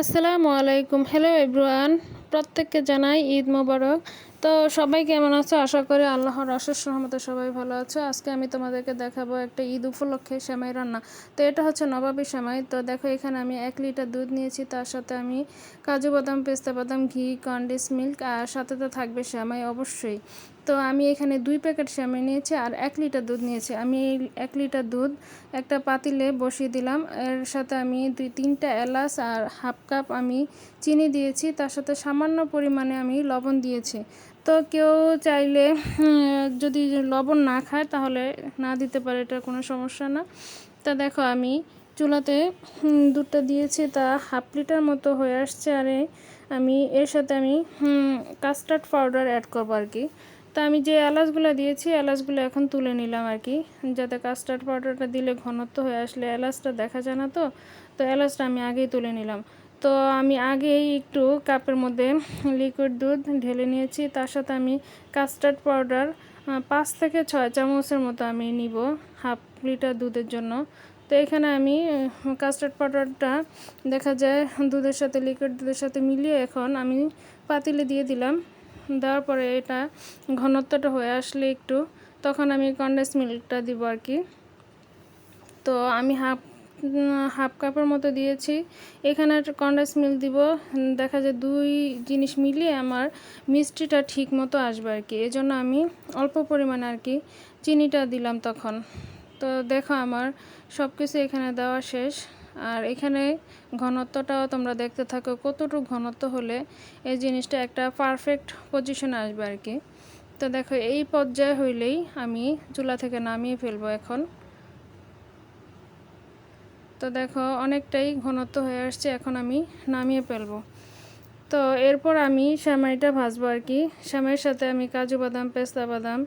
আসসালামু আলাইকুম। Hello everyone প্রত্যেককে জানাই ঈদ মোবারক। তো সবাই কেমন আছো? আশা করি আল্লাহর অশেষ রহমতে সবাই ভালো আছো। আজকে আমি তোমাদেরকে দেখাবো একটা ঈদ উপলক্ষে সেমাই রান্না। তো এটা হচ্ছে নবাবী সেমাই। তো দেখো, এখানে আমি এক লিটার দুধ নিয়েছি। তার সাথে আমি কাজু বাদাম, পেস্তা বাদাম, ঘি, কন্ডিস, মিল্ক, আর সাথে তো থাকবে সেমাই অবশ্যই। তো আমি এখানে দুই প্যাকেট সেমাই নিয়েছি আর এক লিটার দুধ নিয়েছি। আমি এই এক লিটার দুধ একটা পাতিলে বসিয়ে দিলাম। এর সাথে আমি দুই তিনটা এলাচ আর হাফ কাপ আমি চিনি দিয়েছি। তার সাথে সামান্য পরিমাণে আমি লবণ দিয়েছি। তো কেউ চাইলে যদি লবণ না খায় তাহলে না দিতে পারে, এটা কোনো সমস্যা না। তা দেখো, আমি চুলাতে দুধটা দিয়েছি, তা হাফ লিটার মতো হয়ে আসছে। আর, আমি এর সাথে আমি কাস্টার্ড পাউডার অ্যাড করব আর কি। তা আমি যে এলাচগুলো দিয়েছি, এলাচগুলো এখন তুলে নিলাম আর কি। যাতে কাস্টার্ড পাউডারটা দিলে ঘনত্ব হয়ে আসলে এলাচটা দেখা যায় না তো তো এলাচটা আমি আগেই তুলে নিলাম। তো আমি আগেই একটু কাপের মধ্যে লিকুইড দুধ ঢেলে নিয়েছি, তার সাথে আমি কাস্টার্ড পাউডার পাঁচ থেকে ছয় চামচের মতো আমি নিব, হাফ লিটার দুধের জন্য। তো এখানে আমি কাস্টার্ড পাউডারটা দেখা যায় দুধের সাথে লিকুইড দুধের সাথে মিলিয়ে এখন আমি পাতিলে দিয়ে দিলাম। দেওয়ার পরে এটা ঘনত্বটা হয়ে আসলে একটু, তখন আমি কন্ডেন্স মিল্কটা দিব আর কি। তো আমি হাফ হাফ কাপের মতো দিয়েছি। এখানে কন্ডেন্স মিল্ক দিব, দেখা যায় দুই জিনিস মিলিয়ে আমার মিষ্টিটা ঠিক মতো আসবে আর কি। এজন্য আমি অল্প পরিমাণে আর কি চিনিটা দিলাম তখন। তো দেখো আমার সব কিছু এখানে দেওয়া শেষ। আর এখানে ঘনত্বটাও তোমরা দেখতে থাকো, কতটুকু ঘনত্ব হলে এই জিনিসটা একটা পারফেক্ট পজিশনে আসবে আর কি। তো দেখো, এই পর্যায়ে হইলেই আমি চুলা থেকে নামিয়ে ফেলব এখন। তো দেখো, অনেকটাই ঘনত্ব হয়ে আসছে, এখন আমি নামিয়ে ফেলব। তো এরপর আমি শ্যামাইটা ভাজবো আর কি। শ্যামাইয়ের সাথে আমি কাজু বাদাম, পেস্তা বাদাম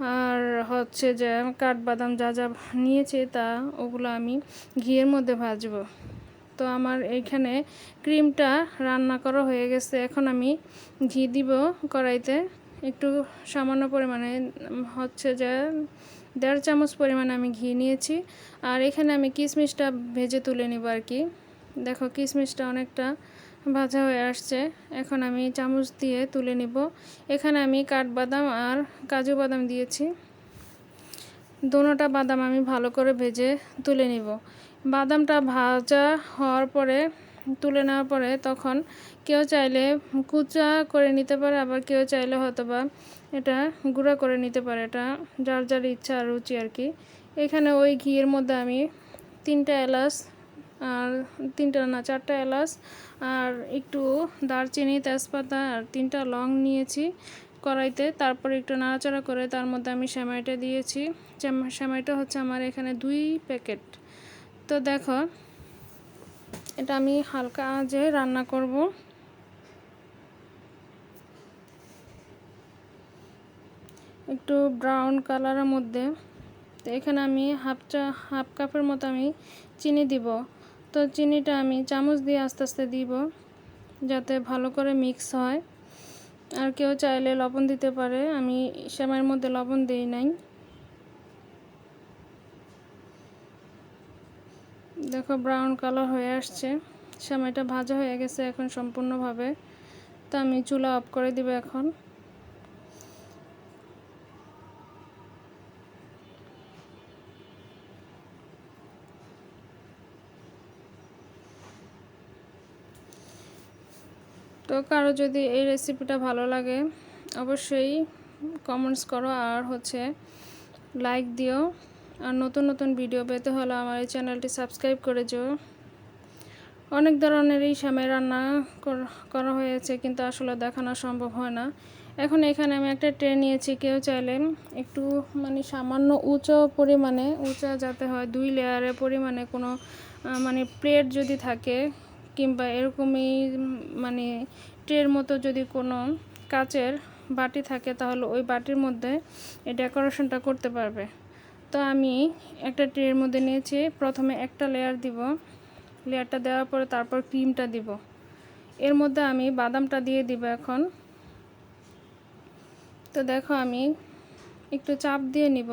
আর হচ্ছে যে কাঠবাদাম যা যা নিয়েছে তা ওগুলো আমি ঘিয়ের মধ্যে ভাজবো। তো আমার এইখানে ক্রিমটা রান্না করা হয়ে গেছে। এখন আমি ঘি দিব কড়াইতে। একটু সামান্য পরিমাণে, হচ্ছে যে দেড় চামচ পরিমাণে আমি ঘি নিয়েছি। আর এখানে আমি কিশমিশটা ভেজে তুলে নিব আর কি। দেখো কিশমিশটা অনেকটা ভাজা হয়ে আসছে। এখন আমি চামচ দিয়ে তুলে নিব। এখানে আমি কাঠবাদাম আর কাজু বাদাম দিয়েছি। দোনোটা বাদাম আমি ভালো করে ভেজে তুলে নিব। বাদামটা ভাজা হওয়ার পরে, তুলে নেওয়ার পরে তখন কেউ চাইলে কুচা করে নিতে পারে, আবার কেউ চাইলে হয়তো বা এটা গুঁড়া করে নিতে পারে। এটা যার যার ইচ্ছা আর রুচি আর কি। এখানে ওই ঘিয়ের মধ্যে আমি তিনটা এলাচ আর তিনটা না, চারটা এলাচ আর একটু দারচিনি, তেজপাতা আর তিনটা লং নিয়েছি কড়াইতে। তারপর একটু নাড়াচাড়া করে তার মধ্যে আমি সেমাইটা দিয়েছি। সেমাইটা হচ্ছে আমার এখানে দুই প্যাকেট। তো দেখো, এটা আমি হালকা আজে রান্না করব। একটু ব্রাউন কালারের মধ্যে। তো এখানে আমি হাফ চা, হাফ কাপের মতো আমি চিনি দিব। তো চিনিটা আমি চামচ দিয়ে আস্তে আস্তে দিব, যাতে ভালো করে মিক্স হয়। আর কেউ চাইলে লবণ দিতে পারে, আমি সেমাইয়ের মধ্যে লবণ দিই নাই। দেখো ব্রাউন কালার হয়ে আসছে, সেমাইটা ভাজা হয়ে গেছে এখন সম্পূর্ণভাবে। তো আমি চুলা অফ করে দিব এখন। তো কারও যদি এই রেসিপিটা ভালো লাগে, অবশ্যই কমেন্টস করো। আর হচ্ছে লাইক দিও। আর নতুন নতুন ভিডিও পেতে হলে আমার এই চ্যানেলটি সাবস্ক্রাইব করে যেও। অনেক ধরনেরই সামে রান্না করা হয়েছে, কিন্তু আসলে দেখানো সম্ভব হয় না। এখন এখানে আমি একটা ট্রে নিয়েছি। কেউ চাইলে একটু মানে সামান্য উঁচু পরিমাণে, উঁচা যাতে হয়, দুই লেয়ারের পরিমাণে কোনো মানে প্লেট যদি থাকে কিংবা এরকমই মানে ট্রের মতো যদি কোনো কাচের বাটি থাকে তাহলে ওই বাটির মধ্যে এই ডেকোরেশনটা করতে পারবে। তো আমি একটা ট্রের মধ্যে নিয়েছি, প্রথমে একটা লেয়ার দিব। লেয়ারটা দেওয়ার পরে তারপর ক্রিমটা দিব। এর মধ্যে আমি বাদামটা দিয়ে দিব এখন। তো দেখো আমি একটু চাপ দিয়ে নিব।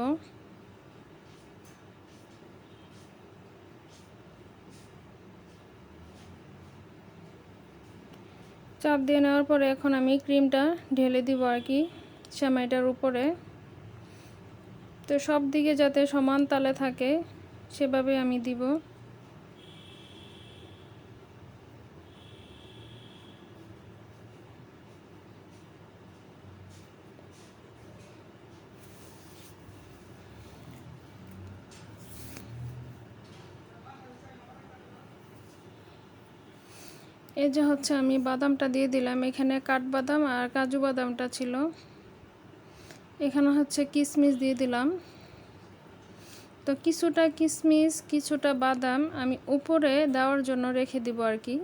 চাপ দিয়ে নেওয়ার পরে এখন আমি ক্রিমটা ঢেলে দিব আর কি সেমাইটার উপরে। তো সব দিকে যাতে সমান তালে থাকে সেভাবে আমি দিব। এই যে হচ্ছে আমি বাদামটা দিয়ে দিলাম। এখানে কাঠবাদাম আর কাজু বাদামটা ছিল। এখানে হচ্ছে কিশমিশ দিয়ে দিলাম। তো কিছুটা কিশমিশ কিছুটা বাদাম আমি উপরে দেওয়ার জন্য রেখে দিব আর কি।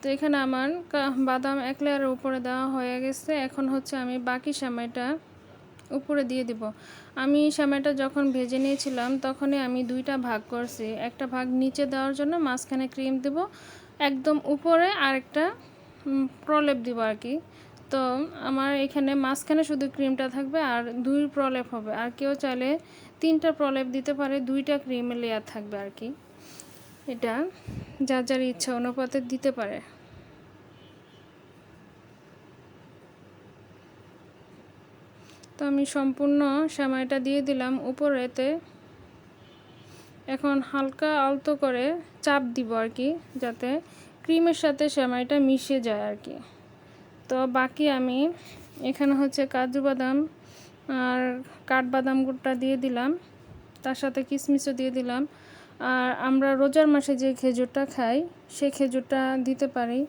তো এখানে আমার বাদাম এক লেয়ারের উপরে দেওয়া হয়ে গেছে। এখন হচ্ছে আমি বাকি সময়টা উপরে দিয়ে দিব। আমি সময়টা যখন ভেজে নিয়েছিলাম, তখনই আমি দুইটা ভাগ করছি। একটা ভাগ নিচে দেওয়ার জন্য মাঝখানে ক্রিম দেব। একদম উপরে আরেকটা প্রলেপ দিব আর কি। তো আমার এখানে মাঝখানে শুধু ক্রিমটা থাকবে আর দুই প্রলেপ হবে। আর কেউ চাইলে তিনটা প্রলেপ দিতে পারে, দুইটা ক্রিমের লেয়ার থাকবে আর কি। এটা যার যার ইচ্ছা অনুপাতে দিতে পারে। তো আমি সম্পূর্ণ সেমাইটা দিয়ে দিলাম উপরেতে। এখন হালকা আলতো করে চাপ দিব আর কি, যাতে ক্রিমের সাথে সেমাইটা মিশে যায় আর কি। তো বাকি আমি এখানে হচ্ছে কাজু বাদাম আর কাঠবাদাম গুড়টা দিয়ে দিলাম, তার সাথে কিশমিশও দিয়ে দিলাম। আর আমরা রোজার মাসে যে খেজুরটা খাই সেই খেজুরটা দিতে পারি।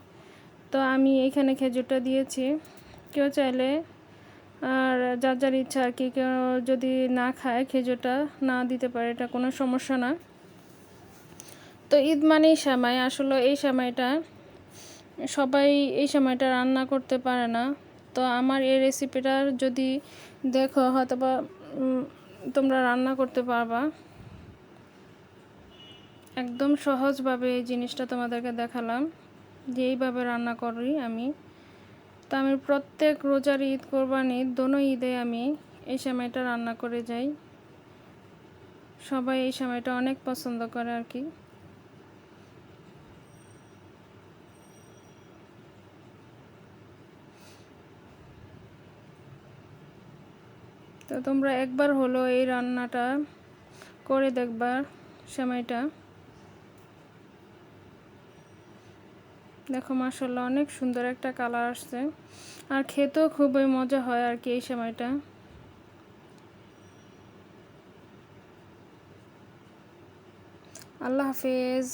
তো আমি এখানে খেজুরটা দিয়েছি। কেউ চাইলে আর যার যার ইচ্ছা আর কি, কেউ যদি না খায় খেজুরটা না দিতে পারে, এটা কোনো সমস্যা না। তো ঈদ মানেই সামাই। আসলে এই সময়টা সবাই এই সময়টা রান্না করতে পারে না। তো আমার এই রেসিপিটা যদি দেখো হয়তো বা তোমরা রান্না করতে পারবা। একদম সহজভাবে এই জিনিসটা তোমাদেরকে দেখালাম যে এইভাবে রান্না করি আমি। তো আমি প্রত্যেক রোজার ঈদ কোরবানি, দোনো ঈদে আমি এই সময়টা রান্না করে যাই। সবাই এই সময়টা অনেক পছন্দ করে আর কি। তো তোমরা একবার হলো এই রান্নাটা করে দেখবার সময়টা। দেখো মাসাল্লাহ অনেক সুন্দর একটা কালার আসছে। আর খেতেও খুবই মজা হয় আর কি এই সময়টা। আল্লাহ হাফেজ।